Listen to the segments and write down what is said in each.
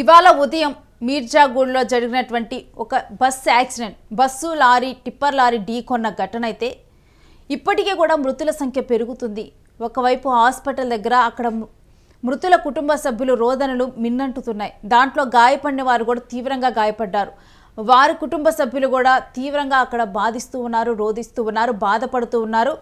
ఇవాళ ఉదయం మీర్జాగూడ్లో జరిగినటువంటి ఒక bus accident bus lorry tipper lorry ఢీకొన్న ఘటన అయితే ఇప్పటికీ కూడా మృతుల సంఖ్య పెరుగుతుంది. ఒకవైపు హాస్పిటల్ దగ్గర అక్కడ మృతుల కుటుంబ సభ్యులు రోదనలు మిన్నంటుతున్నాయి. దాంట్లో గాయపడిన వారు కూడా తీవ్రంగా గాయపడ్డారు. వారి కుటుంబ సభ్యులు కూడా తీవ్రంగా అక్కడ బాధిస్తూ ఉన్నారు రోధిస్తూ ఉన్నారు బాధపడుతూ ఉన్నారు.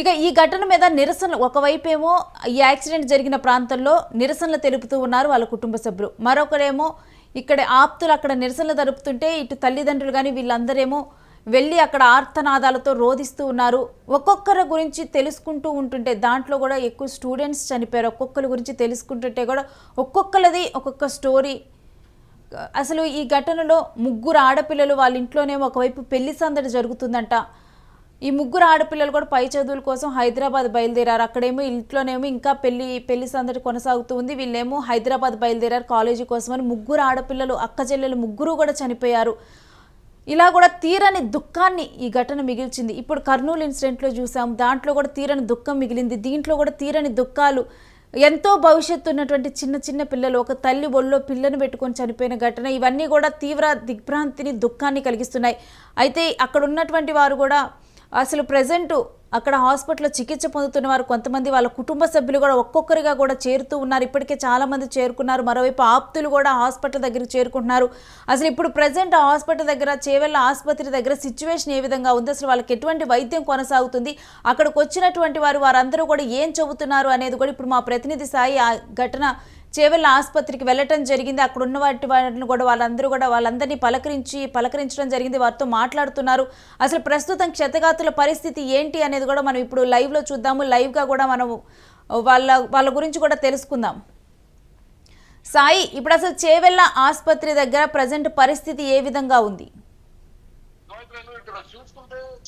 ఇక ఈ ఘటన మీద నిరసన ఒకవైపేమో ఈ యాక్సిడెంట్ జరిగిన ప్రాంతంలో నిరసనలు తెలుపుతూ ఉన్నారు వాళ్ళ కుటుంబ సభ్యులు. మరొకరేమో ఇక్కడ ఆప్తులు అక్కడ నిరసనలు జరుపుతుంటే ఇటు తల్లిదండ్రులు కానీ వీళ్ళందరేమో వెళ్ళి అక్కడ ఆర్తనాదాలతో రోధిస్తూ ఉన్నారు. ఒక్కొక్కరి గురించి తెలుసుకుంటూ ఉంటుంటే దాంట్లో కూడా ఎక్కువ స్టూడెంట్స్ చనిపోయారు. ఒక్కొక్కరి గురించి తెలుసుకుంటుంటే కూడా ఒక్కొక్కరిది ఒక్కొక్క స్టోరీ. అసలు ఈ ఘటనలో ముగ్గురు ఆడపిల్లలు వాళ్ళ ఇంట్లోనేమో ఒకవైపు పెళ్ళి సందడి జరుగుతుందంట. ఈ ముగ్గురు ఆడపిల్లలు కూడా పై చదువుల కోసం హైదరాబాద్ బయలుదేరారు. అక్కడేమో ఇంట్లోనేమో ఇంకా పెళ్ళి పెళ్ళి సందడి కొనసాగుతూ ఉంది. వీళ్ళేమో హైదరాబాద్ బయలుదేరారు కాలేజీ కోసమని ముగ్గురు ఆడపిల్లలు అక్క చెల్లెలు ముగ్గురు కూడా చనిపోయారు. ఇలా కూడా తీరని దుఃఖాన్ని ఈ ఘటన మిగిల్చింది. ఇప్పుడు కర్నూలు ఇన్సిడెంట్లో చూసాం. దాంట్లో కూడా తీరని దుఃఖం మిగిలింది. దీంట్లో కూడా తీరని దుఃఖాలు. ఎంతో భవిష్యత్తు ఉన్నటువంటి చిన్న చిన్న పిల్లలు ఒక తల్లి ఒళ్ళో పిల్లను పెట్టుకొని చనిపోయిన ఘటన. ఇవన్నీ కూడా తీవ్ర దిగ్భ్రాంతిని దుఃఖాన్ని కలిగిస్తున్నాయి. అయితే అక్కడ ఉన్నటువంటి వారు కూడా అసలు ప్రజెంట్ అక్కడ హాస్పిటల్లో చికిత్స పొందుతున్న వారు కొంతమంది వాళ్ళ కుటుంబ సభ్యులు కూడా ఒక్కొక్కరిగా కూడా చేరుతూ ఉన్నారు. ఇప్పటికే చాలామంది చేరుకున్నారు. మరోవైపు ఆప్తులు కూడా హాస్పిటల్ దగ్గరికి చేరుకుంటున్నారు. అసలు ఇప్పుడు ప్రజెంట్ హాస్పిటల్ దగ్గర చేవెళ్ళ ఆసుపత్రి దగ్గర సిచ్యువేషన్ ఏ విధంగా ఉంది? అసలు వాళ్ళకి ఎటువంటి వైద్యం కొనసాగుతుంది? అక్కడికి వచ్చినటువంటి వారు వారందరూ కూడా ఏం చెబుతున్నారు అనేది కూడా ఇప్పుడు మా ప్రతినిధి సాయి ఆ ఘటన చేవెళ్ళ ఆసుపత్రికి వెళ్ళటం జరిగింది. అక్కడ ఉన్న వాటి వాటిని కూడా వాళ్ళందరూ కూడా వాళ్ళందరినీ పలకరించి పలకరించడం జరిగింది. వారితో మాట్లాడుతున్నారు. అసలు ప్రస్తుతం క్షతగాతుల పరిస్థితి ఏంటి అనేది కూడా మనం ఇప్పుడు లైవ్లో చూద్దాము. లైవ్గా కూడా మనం వాళ్ళ వాళ్ళ గురించి కూడా తెలుసుకుందాం. సాయి ఇప్పుడు అసలు చేవెళ్ళ ఆసుపత్రి దగ్గర ప్రజెంట్ పరిస్థితి ఏ విధంగా ఉంది?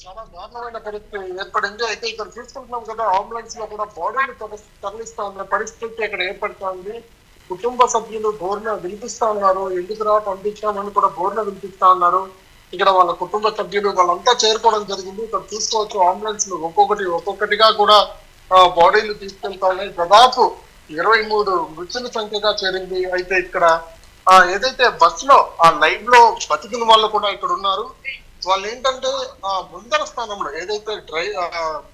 చాలా దారుణమైన పరిస్థితి. ఏర్పడింది అయితే ఇక్కడ చూసుకుంటున్నాం కదా అంబులెన్స్లో కూడా బాడీని తరలిస్తా ఉన్న పరిస్థితి ఇక్కడ ఏర్పడుతా ఉంది. కుటుంబ సభ్యులు బోర్న వినిపిస్తా ఉన్నారు. ఎందుకురా పంపించామని కూడా బోర్న వినిపిస్తా ఉన్నారు. ఇక్కడ వాళ్ళ కుటుంబ సభ్యులు వాళ్ళంతా చేరుకోవడం జరిగింది. ఇక్కడ చూసుకోవచ్చు అంబులెన్స్లు ఒక్కొక్కటి ఒక్కొక్కటిగా కూడా బాడీలు తీసుకెళ్తా ఉన్నాయి. దాదాపు ఇరవై మూడు మృతుల సంఖ్యగా చేరింది అయితే ఇక్కడ. ఏదైతే బస్లో ఆ లైవ్లో బతికిన వాళ్ళు కూడా ఇక్కడ ఉన్నారు. వాళ్ళు ఏంటంటే ఆ ముందర స్థానంలో ఏదైతే డ్రై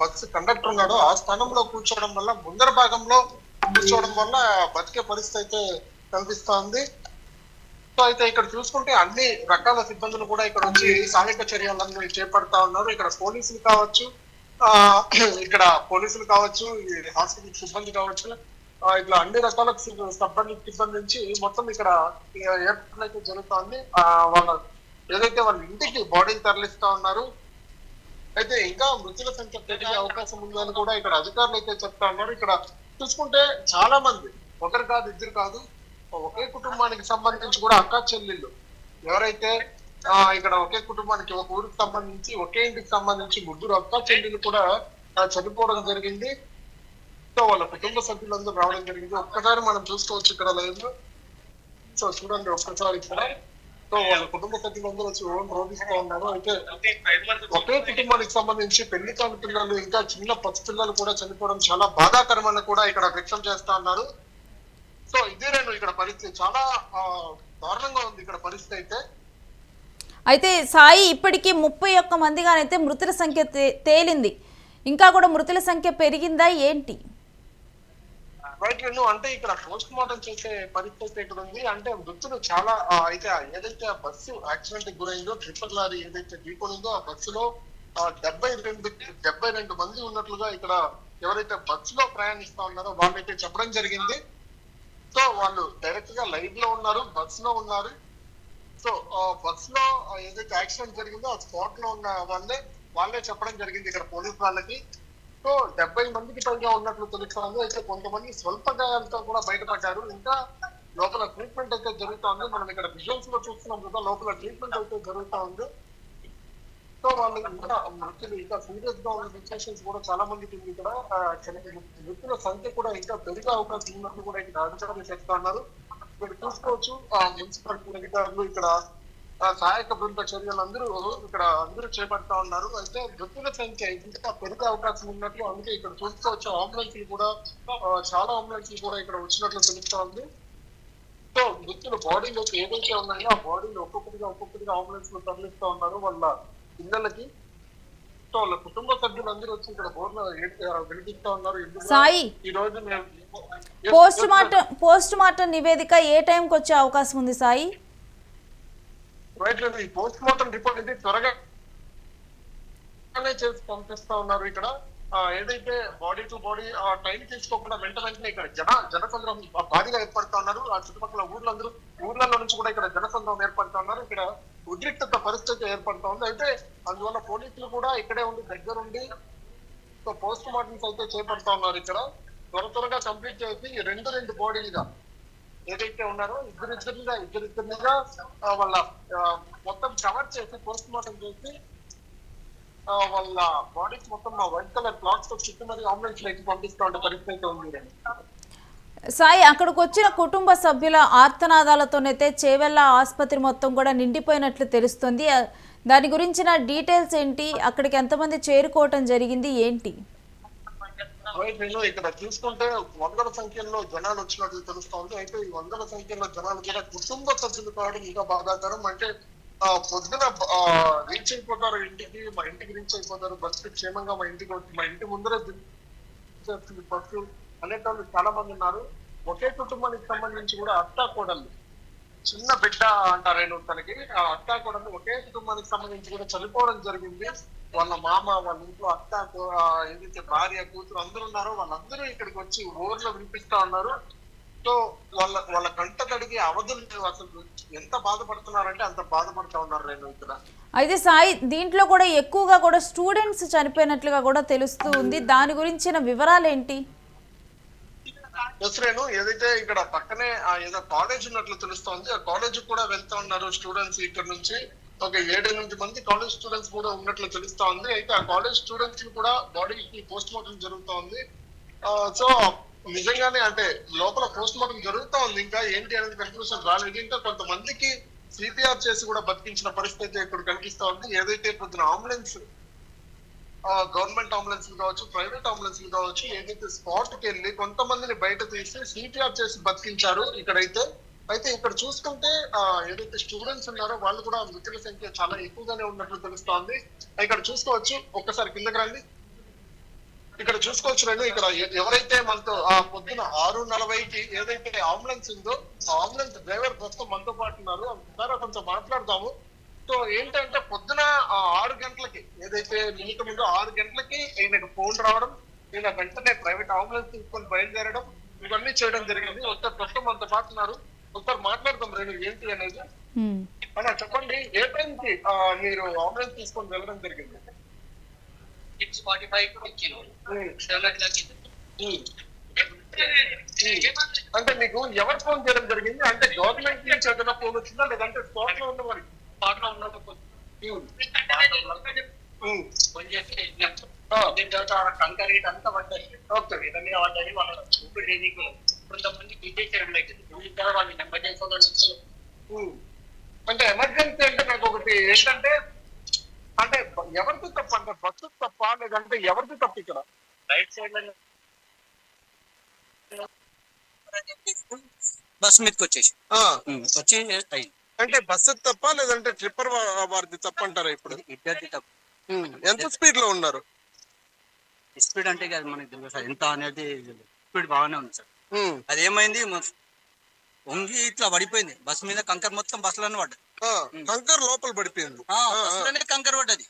బస్ కండక్టర్ ఉన్నాడో ఆ స్థానంలో కూర్చోవడం వల్ల ముందర భాగంలో కూర్చోవడం వల్ల బతికే పరిస్థితి అయితే కనిపిస్తోంది. సో అయితే ఇక్కడ చూసుకుంటే అన్ని రకాల సిబ్బందులు కూడా ఇక్కడ వచ్చి సహాయక చర్యలన్నీ చేపడతా ఉన్నారు. ఇక్కడ పోలీసులు కావచ్చు ఆ ఇక్కడ పోలీసులు కావచ్చు హాస్పిటల్ సిబ్బంది కావచ్చు ఇట్లా అన్ని రకాల సిబ్బంది సిబ్బంది నుంచి మొత్తం ఇక్కడ ఏర్పాట్లు అయితే జరుగుతోంది. ఆ, వాళ్ళ ఏదైతే వాళ్ళ ఇంటికి బాడీని తరలిస్తా ఉన్నారు అయితే ఇంకా మృతుల సంఖ్య పెరిగే అవకాశం ఉందని కూడా ఇక్కడ అధికారులు అయితే చెప్తా ఉన్నారు. ఇక్కడ చూసుకుంటే చాలా మంది ఒకరు కాదు ఇద్దరు కాదు ఒకే కుటుంబానికి సంబంధించి కూడా అక్క చెల్లెళ్ళు. ఎవరైతే ఆ ఇక్కడ ఒకే కుటుంబానికి ఒక ఊరికి సంబంధించి ఒకే ఇంటికి సంబంధించి ముగ్గురు అక్క చెల్లెలు కూడా చనిపోవడం జరిగింది. సో వాళ్ళ కుటుంబ సభ్యులందరూ రావడం జరిగింది. ఒక్కసారి మనం చూసుకోవచ్చు ఇక్కడ లైవ్లో సో చూడండి ఒక్కసారి ఇక్కడ. వాళ్ళ కుటుంబ సభ్యులందరూ వచ్చి ఓన్ రోధిస్తూ ఉన్నారు అయితే ఒకే కుటుంబానికి సంబంధించి పెళ్ళి కాని పిల్లలు ఇంకా చిన్న పసిపిల్లలు కూడా చనిపోవడం చాలా బాధాకరమని కూడా ఇక్కడ వ్యక్తం చేస్తా ఉన్నారు సో ఇదే నేను ఇక్కడ పరిస్థితి. చాలా దారుణంగా ఉంది ఇక్కడ పరిస్థితి అయితే. అయితే సాయి ఇప్పటికీ ముప్పై ఒక్క మందిగానైతే మృతుల సంఖ్య తే- తేలింది. ఇంకా కూడా మృతుల సంఖ్య పెరిగిందా ఏంటి? రైట్ నువ్వు అంటే ఇక్కడ పోస్ట్ మార్టం చేసే పరిస్థితి ఇక్కడ ఉంది? అంటే మృతులు చాలా అయితే ఏదైతే ఆ బస్సు యాక్సిడెంట్కి గురైందో ట్రిపుల్ లారీ ఏదైతే ఢీకొనిందో ఆ బస్సులో డెబ్బై రెండు డెబ్బై రెండు మంది ఉన్నట్లుగా ఇక్కడ ఎవరైతే బస్సులో ప్రయాణిస్తా ఉన్నారో వాళ్ళైతే చెప్పడం జరిగింది. సో వాళ్ళు డైరెక్ట్గా లైవ్లో ఉన్నారు బస్లో ఉన్నారు. సో బస్లో ఏదైతే యాక్సిడెంట్ జరిగిందో ఆ స్పాట్లో ఉన్న వాళ్ళే వాళ్ళే చెప్పడం జరిగింది ఇక్కడ పోలీస్ వాళ్ళకి. సో డెబ్బై మందికి పైగా ఉన్నట్లు తెలుస్తోంది. అయితే కొంతమంది స్వల్ప గాయాలతో కూడా బయటపడ్డారు. ఇంకా లోపల ట్రీట్మెంట్ అయితే జరుగుతోంది. మనం ఇక్కడ విజువల్స్లో చూస్తున్నాం కదా లోపల ట్రీట్మెంట్ అయితే జరుగుతోంది. సో వాళ్ళు ఇంకా మృతులు ఇంకా సీరియస్గా ఉన్న సిచ్యువేషన్స్ కూడా చాలా మందికి ఉంది ఇక్కడ. మృతుల సంఖ్య కూడా ఇంకా పెరిగే అవకాశం ఉన్నట్లు కూడా ఇక్కడ అధికారులు చెప్తా ఉన్నారు ఇక్కడ చూసుకోవచ్చు. ఆ మున్సిపల్ అధికారులు ఇక్కడ సహాయక బృంద చర్యలు అందరూ ఇక్కడ అందరూ చేపడతా ఉన్నారు. అయితే మృతుల సంఖ్య ఇంకా పెరిగే అవకాశం ఉన్నట్లు అందుకే ఇక్కడ చూసుకోవచ్చు అంబులెన్స్ కూడా చాలా అంబులెన్స్ కూడా ఇక్కడ వచ్చినట్లు తెలుస్తా ఉంది. సో మృతుల బాడీలోకి ఏదైతే ఉన్నాయో ఆ బాడీని ఒక్కొక్కటిగా ఒక్కొక్కటిగా అంబులెన్స్లో తరలిస్తూ ఉన్నారు వాళ్ళ పిల్లలకి. సో వాళ్ళ కుటుంబ సభ్యులందరూ వచ్చి ఇక్కడ బోర్న వినిపిస్తా ఉన్నారు. సాయి! ఈ రోజు పోస్ట్ మార్టం పోస్ట్ మార్టం నివేదిక ఏ టైంకి వచ్చే అవకాశం ఉంది సాయి? రైట్ ఈ పోస్ట్ మార్టం రిపోర్ట్ అయితే త్వరగా చేసి పంపిస్తా ఉన్నారు ఇక్కడ. ఏదైతే బాడీ టు బాడీ ఆ టైం తీసుకోకుండా వెంట వెంటనే ఇక్కడ జన జనసంద్రం భారీగా ఏర్పడతా ఉన్నారు. ఆ చుట్టుపక్కల ఊర్లందరూ ఊర్లలో నుంచి కూడా ఇక్కడ జనసంద్రం ఏర్పడతా ఉన్నారు. ఇక్కడ ఉద్రిక్తత పరిస్థితి ఏర్పడతా ఉంది. అయితే అందువల్ల పోలీసులు కూడా ఇక్కడే ఉండి దగ్గరుండి పోస్ట్ మార్టమ్స్ అయితే చేపడతా ఉన్నారు ఇక్కడ. త్వర త్వరగా కంప్లీట్ చేసి రెండు రెండు బాడీలుగా ఏదైతే ఉన్నారో ఇద్దరిద్దరిగా ఇద్దరిద్దరిగా ఆ, వాళ్ళ మొత్తం కవర్ చేసి పోస్ట్ మార్టం చేసి వాళ్ళ బాడీస్ మొత్తం వైట్ కలర్ క్లాత్స్తో చుట్టూ మరి అంబులెన్స్ లైట్ పంపిస్తూ ఉండే పరిస్థితి అయితే ఉంది సాయి అక్కడికి వచ్చిన కుటుంబ సభ్యుల ఆర్తనాదాలతోనైతే చేవెళ్ళ ఆసుపత్రి మొత్తం కూడా నిండిపోయినట్లు తెలుస్తుంది. దాని గురించిన డీటెయిల్స్ ఏంటి? అక్కడికి ఎంతమంది చేరుకోవటం జరిగింది? ఏంటి? రైట్ నేను ఇక్కడ చూసుకుంటే వందల సంఖ్యలో జనాలు వచ్చినట్లు తెలుస్తోంది. అయితే ఈ వందల సంఖ్యలో జనాలు కూడా కుటుంబ సభ్యులు కావడం ఇంకా బాధాకరం. అంటే పొద్దున రీచ్ అయిపోతారు ఇంటికి మా ఇంటికి రీచ్ అయిపోతారు. బస్సు క్షేమంగా మా ఇంటికి వచ్చి మా ఇంటి ముందరే దించేస్తుంది బస్సు. అనేటోళ్ళు చాలా మంది ఉన్నారు. ఒకే కుటుంబానికి సంబంధించి కూడా అత్తా కోడళ్ళు చిన్న బిడ్డ అంటారేను తనకి. ఆ అత్తా కూడా ఒకే కుటుంబానికి సంబంధించి కూడా చనిపోవడం జరిగింది. వాళ్ళ మామ వాళ్ళ ఇంట్లో అత్త ఏదైతే భార్య కూతురు అందరూ ఉన్నారో వాళ్ళందరూ ఇక్కడికి వచ్చి ఊర్లో వినిపిస్తా ఉన్నారు. సో వాళ్ళ వాళ్ళ కంట తడిగి అవధులు అసలు. ఎంత బాధపడుతున్నారంటే అంత బాధపడుతా ఉన్నారు నేను ఇక్కడ. అయితే సాయి దీంట్లో కూడా ఎక్కువగా కూడా స్టూడెంట్స్ చనిపోయినట్లుగా కూడా తెలుస్తూ ఉంది. దాని గురించిన వివరాలు ఏంటి దసరేను ఏదైతే ఇక్కడ పక్కనే ఏదో కాలేజ్ ఉన్నట్లు తెలుస్తోంది. ఆ కాలేజ్ కూడా వెళ్తా ఉన్నారు స్టూడెంట్స్ ఇక్కడ నుంచి. ఒక ఏడు ఎనిమిది మంది కాలేజ్ స్టూడెంట్స్ కూడా ఉన్నట్లు తెలుస్తా ఉంది. అయితే ఆ కాలేజ్ స్టూడెంట్స్కి కూడా బాడీకి పోస్ట్ మార్టం జరుగుతా ఉంది. సో నిజంగానే అంటే లోపల పోస్ట్ మార్టం జరుగుతా ఉంది. ఇంకా ఏంటి అనేది కన్క్లూషన్ రాలేదు. ఇంకా కొంతమందికి సిపిఆర్ చేసి కూడా బతికించిన పరిస్థితి ఇక్కడ కనిపిస్తా ఉంది. ఏదైతే పొద్దున అంబులెన్స్ గవర్నమెంట్ అంబులెన్స్ కావచ్చు ప్రైవేట్ అంబులెన్స్ కావచ్చు ఏదైతే స్పాట్కి వెళ్ళి కొంతమందిని బయట తీసి సిపిఆర్ చేసి బతికించారు ఇక్కడైతే అయితే ఇక్కడ చూసుకుంటే ఏదైతే స్టూడెంట్స్ ఉన్నారో వాళ్ళు కూడా మృతుల సంఖ్య చాలా ఎక్కువగానే ఉన్నట్లు తెలుస్తోంది. ఇక్కడ చూసుకోవచ్చు ఒక్కసారి కిందకి రండి. ఇక్కడ చూసుకోవచ్చు నేను ఇక్కడ ఎవరైతే మనతో ఆ పొద్దున ఆరు నలభైకి ఏదైతే అంబులెన్స్ ఉందో ఆ అంబులెన్స్ డ్రైవర్ ప్రస్తుతం మనతో పాటు ఉన్నారు. ద్వారా కొంచెం మాట్లాడదాము. సో ఏంటంటే పొద్దున ఆరు గంటలకి ఏదైతే నిమిషం ఉందో ఆరు గంటలకి ఈయనకు ఫోన్ రావడం ఈయన వెంటనే ప్రైవేట్ అంబులెన్స్ తీసుకొని బయలుదేరడం ఇవన్నీ చేయడం జరిగింది. ఒకసారి ప్రస్తుతం మనతో పాటు ఉన్నారు. ఒకసారి మాట్లాడదాం రేణు ఏంటి అనేది. హ్మ్. అలా చెప్పండి ఏ టైంకి మీరు అంబులెన్స్ తీసుకొని వెళ్ళడం జరిగింది? Six forty five. అంటే మీకు ఎవరు ఫోన్ చేయడం జరిగింది? అంటే గవర్నమెంట్ నుంచి ఏదైనా ఫోన్ వచ్చిందా? లేదంటే స్పాట్లో ఉన్న వారికి పాటలో ఉన్నప్పుడు ఉమ్, ఫోన్ చేసి ఆ, దీని తర్వాత కంకర్ రేట్ అంతా పడ్డాయి. ఓకే. మీద పడ్డాయి. వాళ్ళ నీకు కొంతమంది బిజీ చేయడం అవుతుంది ఇంకా వాళ్ళు నెంబర్. అంటే ఎమర్జెన్సీ అంటే నాకు ఒకటి ఏంటంటే అంటే ఎవరిది తప్ప అంటే బస్సు తప్ప లేదంటే ఎవరిది తప్ప ఇక్కడ? రైట్ సైడ్లో బస్ మీదకి వచ్చేసి. ఆ, వచ్చి అయింది అంటే బస్సు తప్ప లేదంటే ట్రిప్పర్ వారిది తప్ప అంటారా ఇప్పుడు? ఇద్దరిది తప్పు. ఉమ్, ఎంత స్పీడ్లో ఉన్నారు? స్పీడ్ అంటే ఇక అది మనకి తెలియదు సార్ ఎంత అనేది స్పీడ్ బాగానే ఉంది సార్. అది ఏమైంది వంగి ఇట్లా పడిపోయింది. బస్ మీద కంకర్ మొత్తం బస్సులోనే పడ్డది కంకర్ లోపల పడిపోయింది. బస్సులోనే కంకర్ పడ్డది.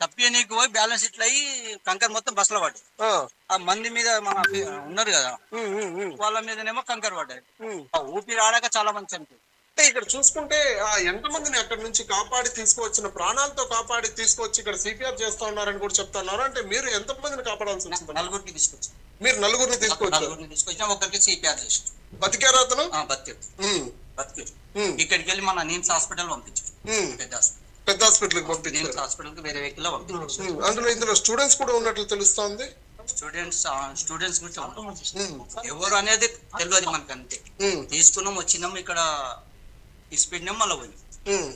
తప్పి నీకు పోయి బ్యాలెన్స్ ఇట్లా అయ్యి కంకర్ మొత్తం బస్సులో పడ్డది. ఆ, ఆ మంది మీద మన ఉన్నారు కదా? వాళ్ళ మీదనేమో కంకర్ పడ్డది. ఊపిరి ఆడాక చాలా మంది చనిపోయింది అంటే ఇక్కడ చూసుకుంటే ఆ, ఎంతమందిని అక్కడ నుంచి కాపాడి తీసుకువచ్చిన ప్రాణాలతో కాపాడి తీసుకొచ్చి ఇక్కడ సిపిఆర్ చేస్తా ఉన్నారని కూడా చెప్తున్నారు అంటే మీరు ఎంత మందిని కాపాడాల్సి వచ్చింది నలుగురికి తీసుకొచ్చాం మీరు నలుగురిని తీసుకొచ్చారు. నలుగురిని తీసుకొచ్చాం ఒకరికి సిపిఆర్ చేసి బతికారా అతను? బతికి ఉమ్, ఇక్కడికి వెళ్ళి మన నిమ్స్ హాస్పిటల్ పంపించారు. పెద్ద హాస్పిటల్. పెద్ద హాస్పిటల్ పంపించారు. హాస్పిటల్కి వేరే వెహికల్ పంపించారు అందులో ఇందులో స్టూడెంట్స్ కూడా ఉన్నట్లు తెలుస్తోంది? స్టూడెంట్స్ స్టూడెంట్స్ గురించి ఎవరు అనేది తెలియదు మనకు అంతే ఉమ్, తీసుకున్నాం వచ్చినాం ఇక్కడ తీసుకెళ్ళినాం మళ్ళీ పోయినాం. ఉమ్.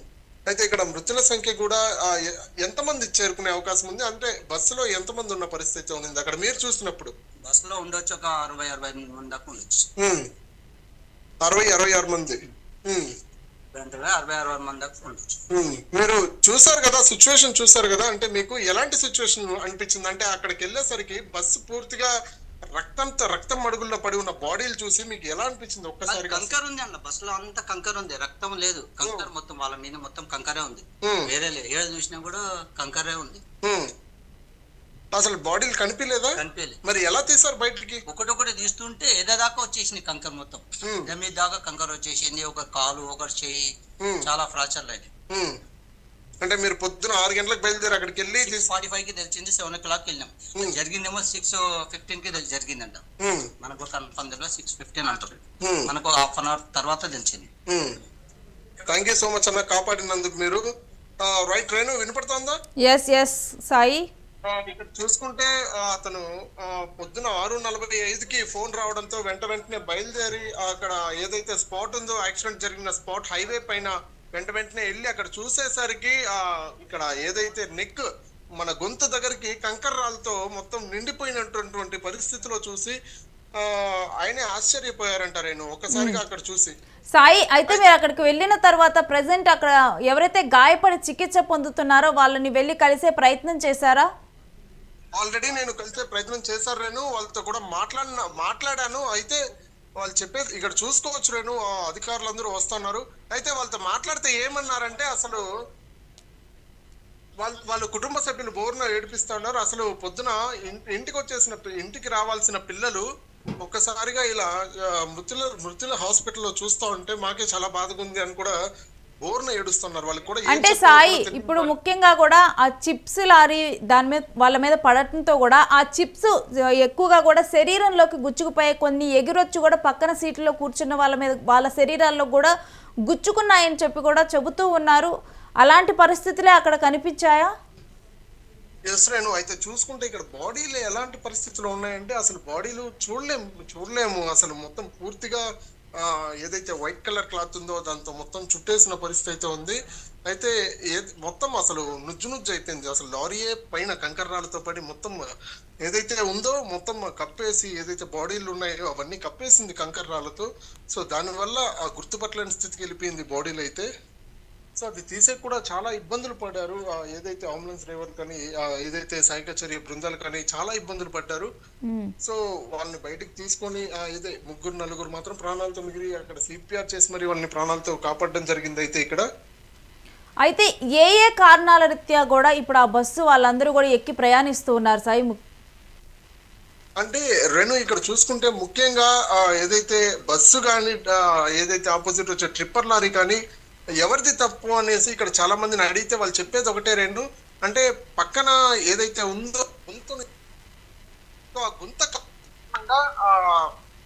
అయితే ఇక్కడ మృతుల సంఖ్య కూడా ఎంతమంది చేరుకునే అవకాశం ఉంది? అంటే బస్సులో ఎంతమంది ఉన్న పరిస్థితి ఉంది? అక్కడ మీరు చూసినప్పుడు. బస్సులో ఉండొచ్చు ఒక అరవై అరవై ఎనిమిది మంది దాకా ఉండొచ్చు. అరవై అరవై ఆరు మంది. అరవై అరవై మంది దాకా ఉండొచ్చు. మీరు చూసారు కదా సిచ్యువేషన్ చూసారు కదా? అంటే మీకు ఎలాంటి సిచ్యువేషన్ అనిపించింది? అంటే అక్కడికి వెళ్ళేసరికి బస్సు పూర్తిగా రక్తంతో రక్తం మడుగుల్లో పడి ఉన్న బాడీలు చూసి మీకు ఎలా అనిపించింది ఒక్కసారిగా? కంకర్ ఉంది అన్న బస్లో అంతా కంకర్ ఉంది. రక్తం లేదు. కంకర్ మొత్తం వాళ్ళ మీద మొత్తం కంకరే ఉంది. వేరే లేదు ఏడ చూసినా కూడా కంకరే ఉంది. అసలు బాడీలు కనిపించలేదా కనిపించలేదు మరి ఎలా తీసారు బయటికి? ఒకటొకటి తీస్తుంటే ఏదో దాకా వచ్చేసింది కంకర్ మొత్తం. మీద దాకా కంకర్ వచ్చేసింది? ఒక కాలు ఒక చెయ్యి ఉమ్, చాలా ఫ్రాక్చర్లు అయినాయి. అంటే మీరు పొద్దున ఆరు గంటలకు బయలుదేరి అక్కడికి వెళ్ళి ఫార్టీ ఫైవ్కి తెలిసింది సెవెన్ ఓ క్లాక్ వెళ్ళినాం ఉమ్. జరిగిందేమో సిక్స్ ఫిఫ్టీన్కి జరిగిందంట. ఉమ్, మనకు కన్ఫర్మ్ సిక్స్ ఫిఫ్టీన్ అంటారు. ఉమ్, మనకు హాఫ్ అన్ అవర్ తర్వాత తెలిసింది. థ్యాంక్ యూ సో మచ్ అన్న కాపాడినందుకు మీరు. రైట్ ట్రైన్ వినపడుతుందా? Yes yes Sai. చూసుకుంటే అతను పొద్దున ఆరు నలభై ఐదుకి ఫోన్ రావడంతో వెంట వెంటనే బయలుదేరి అక్కడ ఏదైతే స్పాట్ ఉందో యాక్సిడెంట్ జరిగిన స్పాట్ హైవే పైన వెంట వెంటనే వెళ్ళి అక్కడ చూసేసరికి ఆ ఇక్కడ ఏదైతే నెక్ మన గొంతు దగ్గరికి కంకర రాళ్ళతో మొత్తం నిండిపోయినటువంటి పరిస్థితిలో చూసి ఆయనే ఆశ్చర్యపోయారంట నేను ఒకసారిగా అక్కడ చూసి. సాయి అయితే మీరు అక్కడికి వెళ్ళిన తర్వాత ప్రజెంట్ అక్కడ ఎవరైతే గాయపడి చికిత్స పొందుతున్నారో వాళ్ళని వెళ్ళి కలిసే ప్రయత్నం చేశారా? ఆల్రెడీ నేను కలిసే ప్రయత్నం చేశారు నేను వాళ్ళతో కూడా మాట్లాడిన మాట్లాడాను. అయితే వాళ్ళు చెప్పేది ఇక్కడ చూసుకోవచ్చు నేను అధికారులందరూ వస్తున్నారు. అయితే వాళ్ళతో మాట్లాడితే ఏమన్నారంటే అసలు వాళ్ళు వాళ్ళ కుటుంబ సభ్యులు బోర్న ఏడిపిస్తా ఉన్నారు. అసలు పొద్దున ఇంటికి వచ్చేసిన ఇంటికి రావాల్సిన పిల్లలు ఒక్కసారిగా ఇలా మృతుల మృతుల హాస్పిటల్లో చూస్తా ఉంటే మాకే చాలా బాధగా ఉంది అని కూడా బోర్న ఏడుస్తున్నారు. వాళ్ళకి కూడా ఏం అంటే సాయి. ఇప్పుడు ముఖ్యంగా కూడా ఆ చిప్స్ లారీ దాని మీద వాళ్ళ మీద పడటంతో కూడా ఆ చిప్స్ ఎక్కువగా కూడా శరీరంలోకి గుచ్చుకుపోయే కొన్ని ఎగిరొచ్చి కూడా పక్కన సీట్లో కూర్చున్న వాళ్ళ మీద వాళ్ళ శరీరాల్లో కూడా గుచ్చుకున్నాయని చెప్పి కూడా చెబుతూ ఉన్నారు. అలాంటి పరిస్థితులే అక్కడ కనిపించాయా? ఎస్ రేణు అయితే చూసుకుంటే ఇక్కడ బాడీలు ఎలాంటి పరిస్థితులు ఉన్నాయంటే అసలు బాడీలు చూడలేము చూడలేము. అసలు మొత్తం పూర్తిగా ఏదైతే వైట్ కలర్ క్లాత్ ఉందో దాంతో మొత్తం చుట్టేసిన పరిస్థితి అయితే ఉంది. అయితే ఏది మొత్తం అసలు నుజ్జు నుజ్జు అయిపోయింది. అసలు లారీయే పైన కంకర్రాలతో పడి మొత్తం ఏదైతే ఉందో మొత్తం కప్పేసి ఏదైతే బాడీలు ఉన్నాయో అవన్నీ కప్పేసింది కంకర్రాలతో సో దానివల్ల ఆ గుర్తుపట్టలేని స్థితికి వెళ్ళిపోయింది బాడీలు అయితే. సో అది తీసే కూడా చాలా ఇబ్బందులు పడ్డారు. ఏదైతే అంబులెన్స్ డ్రైవర్ కానీ ఏదైతే సైకచర్య బృందాలు కానీ చాలా ఇబ్బందులు పడ్డారు. సో వాళ్ళని బయటికి తీసుకొని ఇదే ముగ్గురు నలుగురు మాత్రం ప్రాణాలతో మిగిలి అక్కడ సిపిఆర్ చేసి మరి వాళ్ళని ప్రాణాలతో కాపాడడం జరిగింది అయితే ఇక్కడ. అయితే ఏ ఏ కారణాల రీత్యా కూడా ఇప్పుడు ఆ బస్సు వాళ్ళందరూ కూడా ఎక్కి ప్రయాణిస్తూ ఉన్నారు సాయి అంటే రెను ఇక్కడ చూసుకుంటే ముఖ్యంగా ఏదైతే బస్సు కానీ ఏదైతే ఆపోజిట్ వచ్చే ట్రిప్పర్ లారీ కానీ ఎవరిది తప్పు అనేసి ఇక్కడ చాలా మందిని అడిగితే వాళ్ళు చెప్పేది ఒకటే రెండు. అంటే పక్కన ఏదైతే ఉందో గుంతని సో ఆ గుంత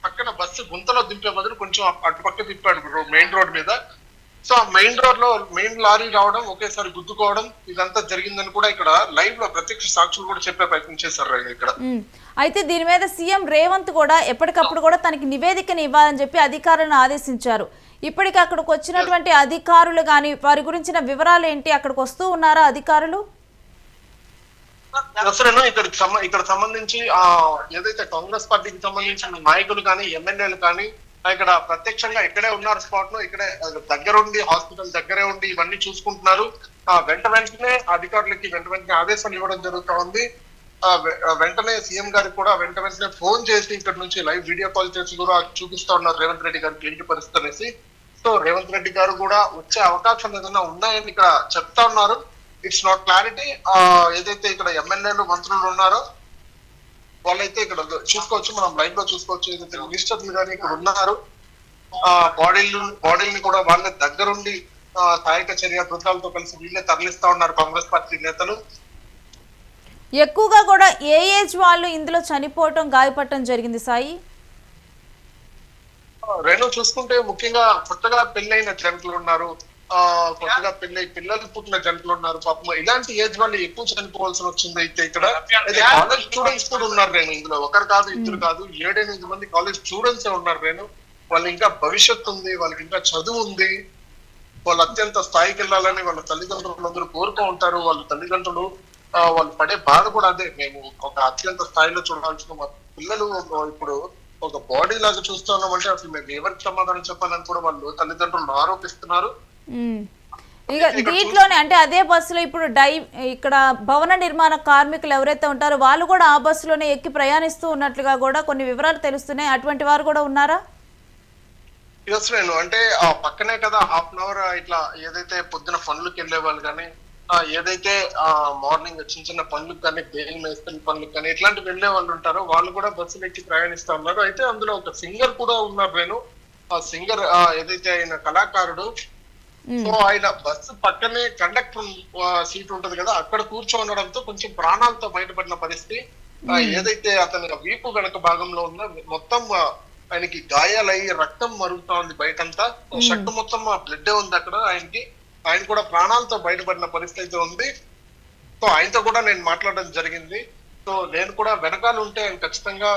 పక్కన బస్సు గుంతలో దింపే బదులు కొంచెం అటు పక్క తిప్పాడు మెయిన్ రోడ్ మీద. సో ఆ మెయిన్ రోడ్లో మెయిన్ లారీ రావడం ఒకేసారి గుద్దుకోవడం ఇదంతా జరిగిందని కూడా ఇక్కడ లైవ్లో ప్రత్యక్ష సాక్షులు కూడా చెప్పే ప్రయత్నం చేశారు ఇక్కడ. అయితే దీని మీద సీఎం రేవంత్ కూడా ఎప్పటికప్పుడు కూడా తనకి నివేదికను ఇవ్వాలని చెప్పి అధికారులను ఆదేశించారు. ఇప్పటికి అక్కడికి వచ్చినటువంటి అధికారులు కానీ వారి గురించిన వివరాలు ఏంటి? అక్కడికి వస్తూ ఉన్నారా అధికారులు? అసలు ఇక్కడ ఇక్కడ సంబంధించి ఆ ఏదైతే కాంగ్రెస్ పార్టీకి సంబంధించిన నాయకులు కానీ ఎమ్మెల్యేలు కానీ ఇక్కడ ప్రత్యక్షంగా ఇక్కడే ఉన్నారు స్పాట్లో ఇక్కడే దగ్గరుండి హాస్పిటల్ దగ్గరే ఉండి ఇవన్నీ చూసుకుంటున్నారు. ఆ వెంట వెంటనే అధికారులకి వెంట వెంటనే ఆదేశాలు ఇవ్వడం జరుగుతా ఉంది. ఆ వెంటనే సీఎం గారికి కూడా వెంట వెంటనే ఫోన్ చేసి ఇక్కడ నుంచి లైవ్ వీడియో కాల్ చేసి కూడా చూపిస్తా ఉన్నారు రేవంత్ రెడ్డి గారికి ఏంటి పరిస్థితి అనేసి. సో రేవంత్ రెడ్డి గారు కూడా వచ్చే అవకాశం ఏదైనా ఉన్నాయని ఇక్కడ చెప్తా ఉన్నారు. ఇట్స్ నాట్ క్లారిటీ ఏదైతే ఇక్కడ ఎమ్మెల్యేలు మంత్రులు ఉన్నారో వాళ్ళైతే ఇక్కడ చూసుకోవచ్చు. మనం లైవ్లో చూసుకోవచ్చు. ఏదైతే మినిస్టర్లు కానీ ఇక్కడ ఉన్నారు ఆ బాడీలు బాడీని కూడా వాళ్ళ దగ్గరుండి సహాయక చర్య బృందాలతో కలిసి వీళ్ళే తరలిస్తా ఉన్నారు కాంగ్రెస్ పార్టీ నేతలు. ఎక్కువగా కూడా ఏ ఏజ్ వాళ్ళు ఇందులో చనిపోవటం గాయపడటం జరిగింది సాయి? రేణు చూసుకుంటే ముఖ్యంగా కొత్తగా పెళ్ళైన జంటలు ఉన్నారు. ఆ కొత్తగా పెళ్ళై పిల్లలు పుట్టిన జంటలు ఉన్నారు. పాపం ఇలాంటి ఏజ్ వాళ్ళు ఎక్కువ చనిపోవాల్సి వచ్చింది అయితే ఇక్కడ. కాలేజ్ స్టూడెంట్స్ కూడా ఉన్నారు నేను ఇందులో. ఒకరు కాదు ఇద్దరు కాదు ఏడెనిమిది మంది కాలేజ్ స్టూడెంట్స్ ఉన్నారు నేను వాళ్ళు ఇంకా భవిష్యత్తు ఉంది వాళ్ళకి ఇంకా చదువు ఉంది. వాళ్ళు అత్యంత స్థాయికి వెళ్ళాలని వాళ్ళ తల్లిదండ్రులు అందరూ కోరుతూ ఉంటారు. వాళ్ళ తల్లిదండ్రులు వాళ్ళు పడే బాధ కూడా అదే. మేము ఒక అత్యంత స్థాయిలో చూడాల్సిన మా పిల్లలు ఇప్పుడు ఒక బాడీ లాగా చూస్తున్నాం అంటే అసలు మేము ఎవరికి సమాధానం చెప్పాలని కూడా వాళ్ళు తల్లిదండ్రులు ఆరోపిస్తున్నారు. ఇక దీంట్లోనే అంటే అదే బస్సులో ఇప్పుడు డై ఇక్కడ భవన నిర్మాణ కార్మికులు ఎవరైతే ఉంటారో వాళ్ళు కూడా ఆ బస్సులోనే ఎక్కి ప్రయాణిస్తూ ఉన్నట్లుగా కూడా కొన్ని వివరాలు తెలుస్తున్నాయి. అటువంటి వారు కూడా ఉన్నారా? నేను. అంటే ఆ పక్కనే కదా హాఫ్ అన్ అవర్ ఇట్లా ఏదైతే పొద్దున పనులకు వెళ్ళే వాళ్ళు కానీ ఏదైతే ఆ మార్నింగ్ చిన్న చిన్న పనులకు కానీ బెయిల్ మేస్తున్న పనులకు కానీ ఇట్లాంటి వెళ్ళే వాళ్ళు ఉంటారో వాళ్ళు కూడా బస్సులు ఎక్కి ప్రయాణిస్తా ఉన్నారు. అయితే అందులో ఒక సింగర్ కూడా ఉన్నారు నేను. ఆ సింగర్ ఏదైతే ఆయన కళాకారుడు సో ఆయన బస్సు పక్కనే కండక్టర్ సీట్ ఉంటది కదా అక్కడ కూర్చోనడంతో కొంచెం ప్రాణాలతో బయటపడిన పరిస్థితి. ఏదైతే అతని వీపు వెనక భాగంలో ఉందో మొత్తం ఆయనకి గాయాలయ్యి రక్తం మరుగుతా ఉంది బయటంతా. షర్ట్ మొత్తం బ్లడ్ ఉంది అక్కడ ఆయనకి. ఆయన కూడా ప్రాణాలతో బయటపడిన పరిస్థితి అయితే ఉంది. సో ఆయనతో కూడా నేను మాట్లాడడం జరిగింది. సో నేను కూడా వెనకాల ఉంటే ఆయన ఖచ్చితంగా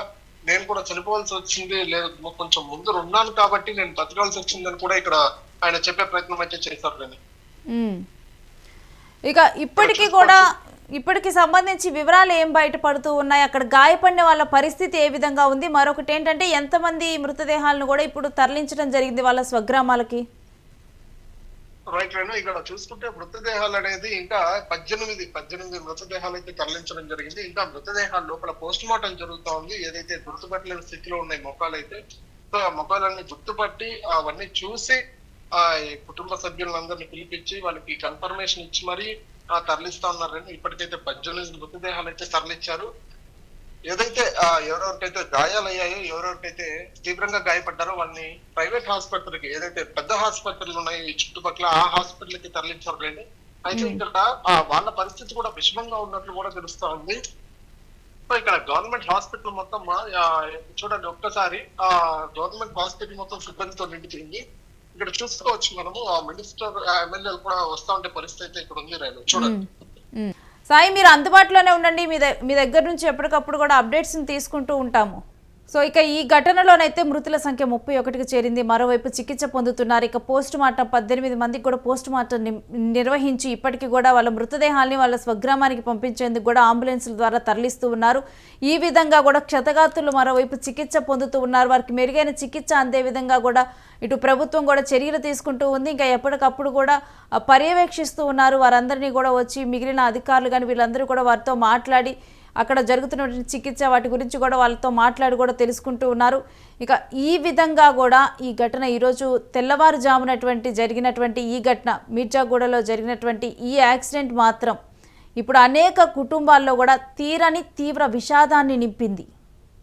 నేను కూడా చనిపోవాల్సి వచ్చింది. లేదు కొంచెం ముందు ఉన్నాను కాబట్టి నేను బతకాల్సి వచ్చిందని కూడా ఇక్కడ ఆయన చెప్పే ప్రయత్నం అయితే చేశారు నేను. ఇక ఇప్పటికీ కూడా ఇప్పటికి సంబంధించి వివరాలు ఏం బయటపడుతూ ఉన్నాయి? అక్కడ గాయపడిన వాళ్ళ పరిస్థితి ఏ విధంగా ఉంది? మరొకటి ఏంటంటే ఎంతమంది మృతదేహాలను కూడా ఇప్పుడు తరలించడం జరిగింది వాళ్ళ స్వగ్రామాలకి? రైట్ ఇక్కడ చూసుకుంటే మృతదేహాలు అనేది ఇంకా పద్దెనిమిది పద్దెనిమిది మృతదేహాలు అయితే తరలించడం జరిగింది. ఇంకా మృతదేహాల లోపల పోస్ట్ మార్టం జరుగుతూ ఉంది ఏదైతే గుర్తుపట్టలేని స్థితిలో ఉన్నాయి మొక్కలు అయితే సో ఆ మొక్కలన్నీ గుర్తుపట్టి అవన్నీ చూసి ఆ కుటుంబ సభ్యులందరినీ పిలిపించి వాళ్ళకి కన్ఫర్మేషన్ ఇచ్చి మరి ఆ తరలిస్తా ఉన్నారని ఇప్పటికైతే పద్దెనిమిది మృతదేహాలు అయితే తరలించారు ఏదైతే ఎవరెవరికైతే గాయాలయ్యాయో ఎవరెవరికైతే తీవ్రంగా గాయపడ్డారో వాళ్ళని ప్రైవేట్ హాస్పిటల్కి ఏదైతే పెద్ద హాస్పిటల్ ఉన్నాయి ఈ చుట్టుపక్కల ఆ హాస్పిటల్కి తరలించారు లేండి అయితే ఇక్కడ వాళ్ళ పరిస్థితి కూడా విషమంగా ఉన్నట్లు కూడా తెలుస్తా ఉంది. సో ఇక్కడ గవర్నమెంట్ హాస్పిటల్ మొత్తం చూడండి ఒక్కసారి ఆ గవర్నమెంట్ హాస్పిటల్ మొత్తం సిబ్బందితో నిండిపోయింది. ఇక్కడ చూసుకోవచ్చు మనము ఆ మినిస్టర్ ఎమ్మెల్యేలు కూడా వస్తా ఉండే పరిస్థితి అయితే ఇక్కడ ఉంది రైలు చూడండి. సాయి మీరు అందుబాటులోనే ఉండండి. మీ ద- మీ దగ్గర నుంచి ఎప్పటికప్పుడు కూడా అప్డేట్స్ని తీసుకుంటూ ఉంటాము. సో ఇక ఈ ఘటనలోనైతే మృతుల సంఖ్య ముప్పై ఒకటికి చేరింది. మరోవైపు చికిత్స పొందుతున్నారు. ఇక పోస్ట్ మార్టం పద్దెనిమిది మందికి కూడా పోస్ట్ మార్టం ని- నిర్వహించి ఇప్పటికీ కూడా వాళ్ళ మృతదేహాల్ని వాళ్ళ స్వగ్రామానికి పంపించేందుకు కూడా అంబులెన్స్ల ద్వారా తరలిస్తూ ఉన్నారు. ఈ విధంగా కూడా క్షతగాతులు మరోవైపు చికిత్స పొందుతూ ఉన్నారు. వారికి మెరుగైన చికిత్స అందే విధంగా కూడా ఇటు ప్రభుత్వం కూడా చర్యలు తీసుకుంటూ ఉంది. ఇంకా ఎప్పటికప్పుడు కూడా పర్యవేక్షిస్తూ ఉన్నారు. వారందరినీ కూడా వచ్చి మిగిలిన అధికారులు కానీ వీళ్ళందరూ కూడా వారితో మాట్లాడి అక్కడ జరుగుతున్నటువంటి చికిత్స వాటి గురించి కూడా వాళ్ళతో మాట్లాడి కూడా తెలుసుకుంటూ ఉన్నారు. ఇక ఈ విధంగా కూడా ఈ ఘటన ఈరోజు తెల్లవారుజామునటువంటి జరిగినటువంటి ఈ ఘటన మీర్జాగూడలో జరిగినటువంటి ఈ యాక్సిడెంట్ మాత్రం ఇప్పుడు అనేక కుటుంబాల్లో కూడా తీరని తీవ్ర విషాదాన్ని నింపింది.